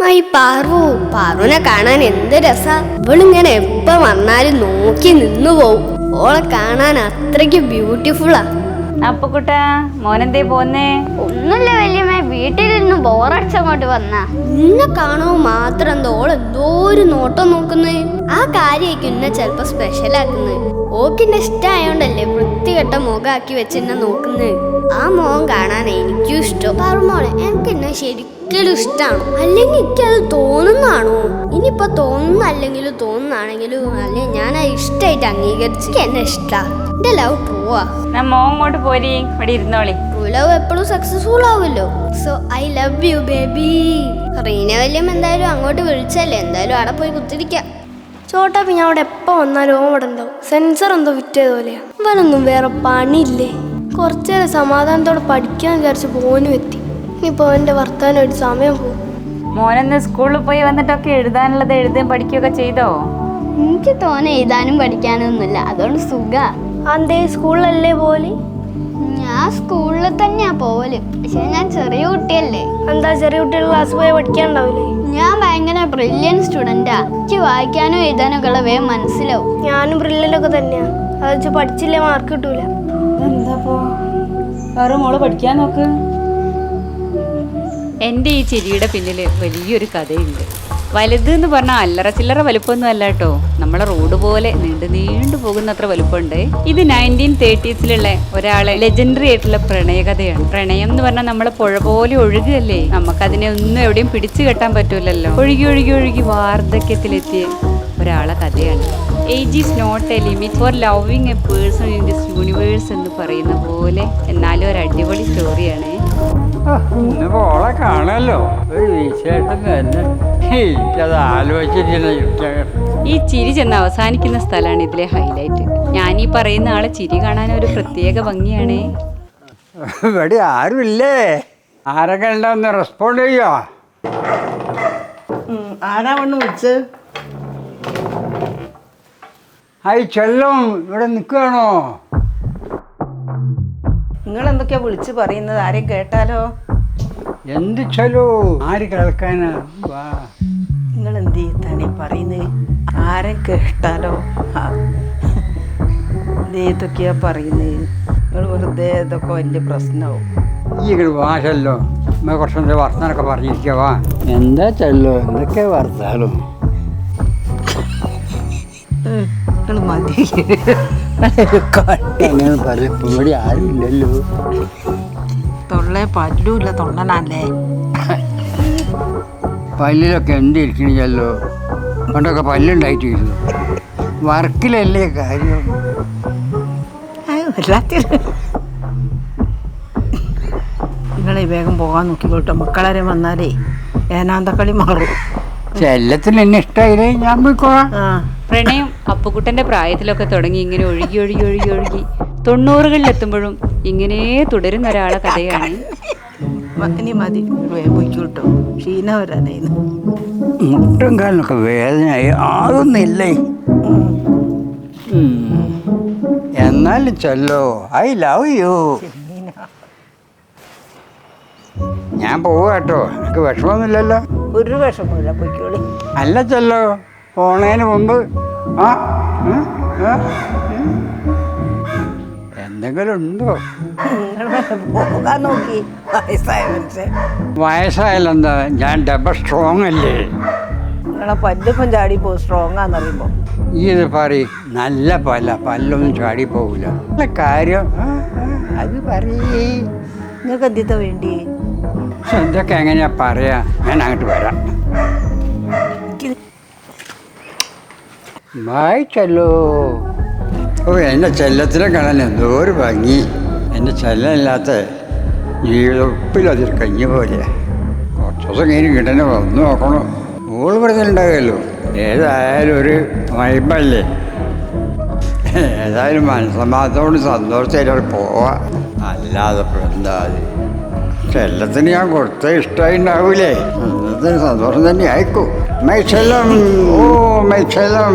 My Paru പാറുവിനെ കാണാൻ എന്ത് രസാ. ഇവളിങ്ങനെ എപ്പ വന്നാലും നോക്കി നിന്നു പോവും. ഓളെ കാണാൻ അത്രയ്ക്ക് ബ്യൂട്ടിഫുള്ളാ അപ്പുക്കുട്ട മോനെന്തേ പോന്നേ ഒന്നുമില്ല വല്യമ്മ വീട്ടിലിരുന്ന് ബോറടിച്ചങ്ങോട്ട് വന്ന. നിന്നെ കാണോ മാത്രം എന്താ ഓൾ എന്തോ ഒരു നോട്ടം നോക്കുന്നേ? ആ കാര്യമായിരിക്കും ഇന്നെ ചെലപ്പോ സ്പെഷ്യൽ ആക്കുന്നത് ഓക്കിന്റെ ഇഷ്ടമായോണ്ടല്ലേ വൃത്തികെട്ട മുഖാക്കി വെച്ച് എന്നെ നോക്കുന്നത് ആ മോൻ കാണാൻ എനിക്കും ഇഷ്ടം. ശരിക്കും ഇഷ്ടമാണ് അല്ലെങ്കിൽ എനിക്കത് തോന്നുന്നതാണോ? ഇനിയിപ്പോ തോന്നുന്നല്ലെങ്കിലും തോന്നുന്നാണെങ്കിലും അല്ലെങ്കിൽ ഞാൻ അത് ഇഷ്ടമായിട്ട് അംഗീകരിച്ച് എനിക്ക് എന്നെ ഇഷ്ടാ. എന്റെ ലവ് പോവാ. ഞാൻ മോൻ ഇങ്ങോട്ട് പോരി. ഇവിടെ ഇരുന്നോളി. ലവ് എപ്പോഴും സക്സസ്ഫുൾ ആവുമല്ലോ. So I love you baby Reena വല്യം എന്തായാലും അങ്ങോട്ട് വിളിച്ചല്ലേ. എന്തായാലും അവിടെ പോയി കുത്തിരിക്കാം. ചോട്ടാ പിന്നെ അവിടെ എപ്പോൾ വന്നാലും അവിടെ ഉണ്ടാവും. സെൻസർ എന്തോ വിറ്റത് പോലെയാ. ഇവനൊന്നും വേറെ പണിയില്ലേ. കുറച്ചേരം സമാധാനത്തോടെ പഠിക്കാൻ വിചാരിച്ച് പോനും എത്തി. ഇനിയിപ്പോൾ വർത്താനം ഒരു സമയം പോകും മോനെന്ന് സ്കൂളിൽ പോയി വന്നിട്ടൊക്കെ എഴുതാനുള്ളത് എഴുതുകയും പഠിക്കുകയൊക്കെ ചെയ്തോ? എനിക്ക് തോന്നെ എഴുതാനും പഠിക്കാനൊന്നുമില്ല. അതുകൊണ്ട് സുഖ. അന്തേ സ്കൂളിലല്ലേ പോലെ ഞാൻ സ്കൂളിൽ തന്നെയാ പോവൽ. പക്ഷെ ഞാൻ ചെറിയ കുട്ടിയല്ലേ. എന്താ ചെറിയ കുട്ടികൾ ക്ലാസ് പോയി പഠിക്കാനുണ്ടാവില്ലേ? ഞാൻ ഭയങ്കര ബ്രില്യൻ സ്റ്റുഡന്റാ എനിക്ക് വായിക്കാനും എഴുതാനും ഒക്കെ ഉള്ള വേഗം മനസ്സിലാവും. ഞാനും ബ്രില്ലന്റൊക്കെ തന്നെയാ. അത് വെച്ച് പഠിച്ചില്ലേ മാർക്ക് കിട്ടൂല. എന്താ വേറെ മോൾ പഠിക്കാൻ നോക്ക്. എന്റെ ഈ ചിരിയുടെ പിന്നിൽ വലിയൊരു കഥയുണ്ട്. വലുത് എന്ന് പറഞ്ഞാൽ അല്ലറ ചില്ലറ വലുപ്പമൊന്നും അല്ല കേട്ടോ. നമ്മളെ റോഡ് പോലെ നീണ്ടു നീണ്ടു പോകുന്ന അത്ര വലുപ്പമുണ്ട്. ഇത് നയന്റീൻ തേർട്ടീസിലുള്ള ഒരാളെ ലെജൻഡറി ആയിട്ടുള്ള പ്രണയകഥയാണ്. പ്രണയം എന്ന് പറഞ്ഞാൽ നമ്മളെ പുഴ പോലെ ഒഴുകല്ലേ നമുക്കതിനെ ഒന്നും എവിടെയും പിടിച്ചു കെട്ടാൻ പറ്റൂലല്ലോ. ഒഴുകി ഒഴുകി ഒഴുകി വാർദ്ധക്യത്തിലെത്തിയ ഒരാളെ കഥയാണ്. Age is not a limit for loving a person in this universe എന്ന് പറയുന്ന പോലെ എന്നാലും ഒരു അടിപൊളി സ്റ്റോറിയാണ് ഇന്ന് കാണല്ലോ ഒരു വിശേഷം തന്നെ. ഈ ചിരി ചെന്ന് അവസാനിക്കുന്ന സ്ഥലമാണ് ഇതിലെ ഹൈലൈറ്റ് ഞാൻ ഈ പറയുന്ന ആളെ ചിരി കാണാൻ ഒരു പ്രത്യേക ഭംഗിയാണ്. ഇവിടെ ആരുമില്ലേ? ആരൊക്കെ ഉണ്ടാവുന്ന റെസ്പോണ്ട് ചെയ്യോ? ആരാ വണ്ണം വിളിച്ച് ഹായ് ചെല്ലും. ഇവിടെ നിൽക്കുകയാണോ? നിങ്ങൾ എന്തൊക്കെയാ വിളിച്ചു പറയുന്നത്? ആരെയും കേട്ടാലോ? എന്ത് ചലോ ആര് കേൾക്കാനാ? വാ. നിങ്ങൾ എന്ത് ചെയ്താണ് പറയുന്നത് ആരെ കേട്ടാലോ? ആ. ഇത് ഏതൊക്കെയാ പറയുന്നത് നിങ്ങൾ വെറുതെ ഇതൊക്കെ വലിയ പ്രശ്നമാവും. ഈ വാശല്ലോ നമ്മൾ കുറച്ചെന്താ വർത്താനൊക്കെ പറഞ്ഞിരിക്കുക വാ എന്താ ചെല്ലോ? എന്തൊക്കെ വർത്താനം? നിങ്ങൾ മതി അങ്ങനെ പറയപ്പോ ഇവിടെ ആരുമില്ലല്ലോ തൊള്ളേ പല്ലൂല്ല പല്ലിലൊക്കെ എന്തിരിക്കണല്ലോ പണ്ടൊക്കെ പല്ലുണ്ടായിട്ടിരുന്നു. വർക്കിലല്ലേ കാര്യം. എല്ലാത്തിനും നിങ്ങളെ വേഗം പോകാൻ നോക്കിക്കോട്ടെ. മക്കളാരെ വന്നാലേ ഏനാന്തക്കളി മാറും. ചെല്ലത്തിന് എന്നെ ഇഷ്ടമായില്ലേ ഞാൻ പോയിക്കോളാം. ആ. പ്രണയം അപ്പുക്കുട്ടന്റെ പ്രായത്തിലൊക്കെ തുടങ്ങി ഇങ്ങനെ ഒഴുകി ഒഴുകി ഒഴുകി ഒഴുകി. തൊണ്ണൂറുകളിൽ എത്തുമ്പോഴും ഇങ്ങനെ തുടരുന്ന ഒരാളെ കഥയാണ്. ഇനി മതി. പോയിക്കോട്ടോ. ക്ഷീണ മുട്ടും കാലിനൊക്കെ വേദനയായി. ആകുന്നില്ലേ. എന്നാലും ചൊല്ലോ. ഐ ലവ് യു ഞാൻ പോവാട്ടോ എനിക്ക് വിഷമമൊന്നുമില്ലല്ലോ ഒരു വിഷമമില്ല പൊയ്ക്കോളി. അല്ല ചൊല്ലോ. പോണേന് മുമ്പ്. എന്തെങ്കിലും ഉണ്ടോ പോകാൻ നോക്കി. വയസ്സായ മനുഷ്യൻ വയസ്സായാലെന്താ ഞാൻ ഡബിൾ സ്ട്രോങ് അല്ലേ? നിങ്ങളെ പല്ലിപ്പം ചാടി പോകും സ്ട്രോങ് ആണെന്നറിയുമ്പോൾ ഈ ഇത് പറയും നല്ല പല്ല പല്ലൊന്നും ചാടി പോകില്ല നല്ല കാര്യം. അത് പറയേ. നിങ്ങൾക്ക് എന്തിത്ത വേണ്ടി ഇതൊക്കെ എങ്ങനെയാ പറയാ? ഞാൻ അങ്ങോട്ട് വരാം. ബായ് ചെല്ലോ. ഓ എന്റെ ചെല്ലത്തിനെ കാണാൻ എന്തോ ഒരു ഭംഗി. എന്റെ ചെല്ലമില്ലാത്ത ജീവിതം ഉപ്പിലതിൽ കഞ്ഞി പോലെ. കുറച്ച് ദിവസം കഴിഞ്ഞ് കിട്ടനെ വന്നു നോക്കണം. ഓൾ പറഞ്ഞിട്ടുണ്ടാകുമല്ലോ ഏതായാലും ഒരു വൈബല്ലേ? ഏതായാലും മനസ്സമാധാനത്തോട് സന്തോഷമായിട്ട് പോവാ. അല്ലാതെ എന്താ അത് ചെല്ലത്തിന് ഞാൻ കൊടുത്ത ഇഷ്ടമായി ഉണ്ടാവൂലേ? സന്തോഷം തന്നെ ആയിക്കോ മെച്ചലം ഓ മൈച്ചെല്ലം